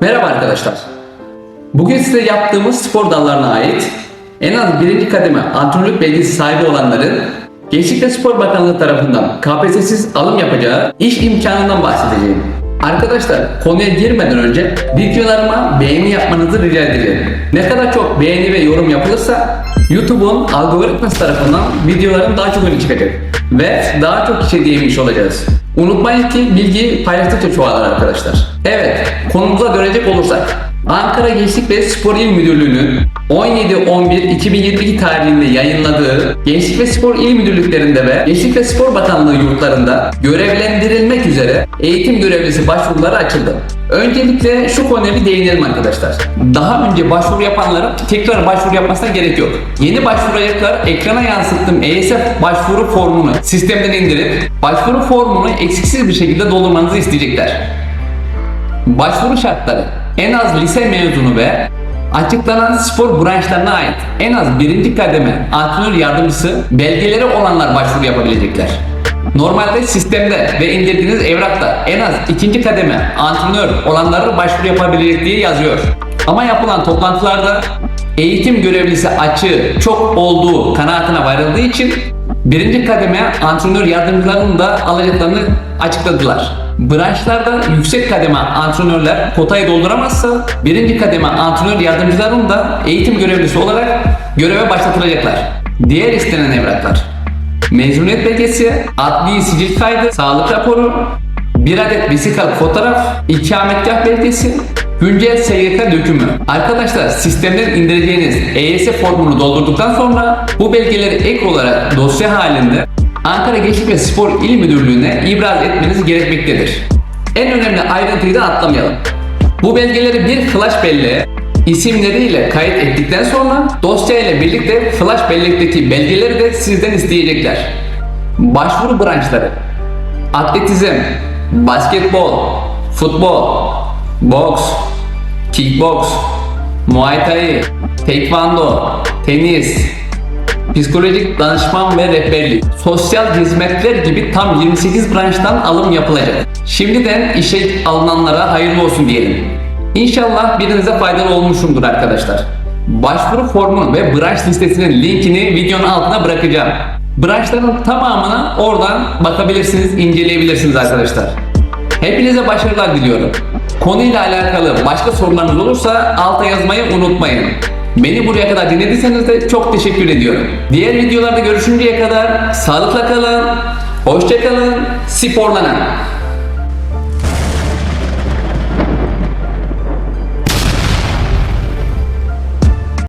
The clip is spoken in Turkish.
Merhaba arkadaşlar. Bugün size yaptığımız spor dallarına ait en az birinci kademe antrenörlük belgesi sahibi olanların Gençlik ve Spor Bakanlığı tarafından KPSS'siz alım yapacağı iş imkanından bahsedeceğim. Arkadaşlar konuya girmeden önce videolarıma beğeni yapmanızı rica edeceğim. Ne kadar çok beğeni ve yorum yapılırsa YouTube'un algoritması tarafından videoların daha çok öne çıkacak ve daha çok kişiye değinmiş olacağız. Unutmayın ki bilgi paylaştıkça çoğalır arkadaşlar. Evet, konumuza dönecek olursak. Ankara Gençlik ve Spor İl Müdürlüğü'nün 17-11-2022 tarihinde yayınladığı Gençlik ve Spor İl Müdürlüklerinde ve Gençlik ve Spor Bakanlığı yurtlarında görevlendirilmek üzere eğitim görevlisi başvuruları açıldı. Öncelikle şu konuya bir değinelim arkadaşlar. Daha önce başvuru yapanların tekrar başvuru yapmasına gerek yok. Yeni başvuracaklar ekrana yansıttığım ESF başvuru formunu sistemden indirip başvuru formunu eksiksiz bir şekilde doldurmanızı isteyecekler. Başvuru şartları en az lise mezunu ve açıklanan spor branşlarına ait en az birinci kademe antrenör yardımcısı belgeleri olanlar başvuru yapabilecekler. Normalde sistemde ve indirdiğiniz evrakta en az ikinci kademe antrenör olanları başvuru yapabilecek diye yazıyor. Ama yapılan toplantılarda eğitim görevlisi açığı çok olduğu kanaatine varıldığı için birinci kademe antrenör yardımcılarının da alacaklarını açıkladılar. Branşlarda yüksek kademe antrenörler kotayı dolduramazsa birinci kademe antrenör yardımcılarının da eğitim görevlisi olarak göreve başlatılacaklar. Diğer istenen evraklar mezuniyet belgesi, adli sicil kaydı, sağlık raporu, bir adet vesikal fotoğraf, ikametgah belgesi, güncel SGK dökümü. Arkadaşlar sistemden indireceğiniz EYS formunu doldurduktan sonra bu belgeleri ek olarak dosya halinde Ankara Gençlik ve Spor İl Müdürlüğü'ne ibraz etmeniz gerekmektedir. En önemli ayrıntıyı da atlamayalım. Bu belgeleri bir flash belleğe isimleriyle kayıt ettikten sonra dosya ile birlikte flash bellekteki belgeleri de sizden isteyecekler. Başvuru branşları atletizm, basketbol, futbol, boks, kickboks, muay thai, taekwondo, tenis, psikolojik danışman ve rehberlik, sosyal hizmetler gibi tam 28 branştan alım yapılacak. Şimdiden işe alınanlara hayırlı olsun diyelim. İnşallah birinize faydalı olmuşumdur arkadaşlar. Başvuru formu ve branş listesinin linkini videonun altına bırakacağım. Branşların tamamına oradan bakabilirsiniz, inceleyebilirsiniz arkadaşlar. Hepinize başarılar diliyorum. Konuyla alakalı başka sorularınız olursa alta yazmayı unutmayın. Beni buraya kadar dinlediyseniz de çok teşekkür ediyorum. Diğer videolarda görüşünceye kadar sağlıkla kalın, hoşça kalın, sporlanın.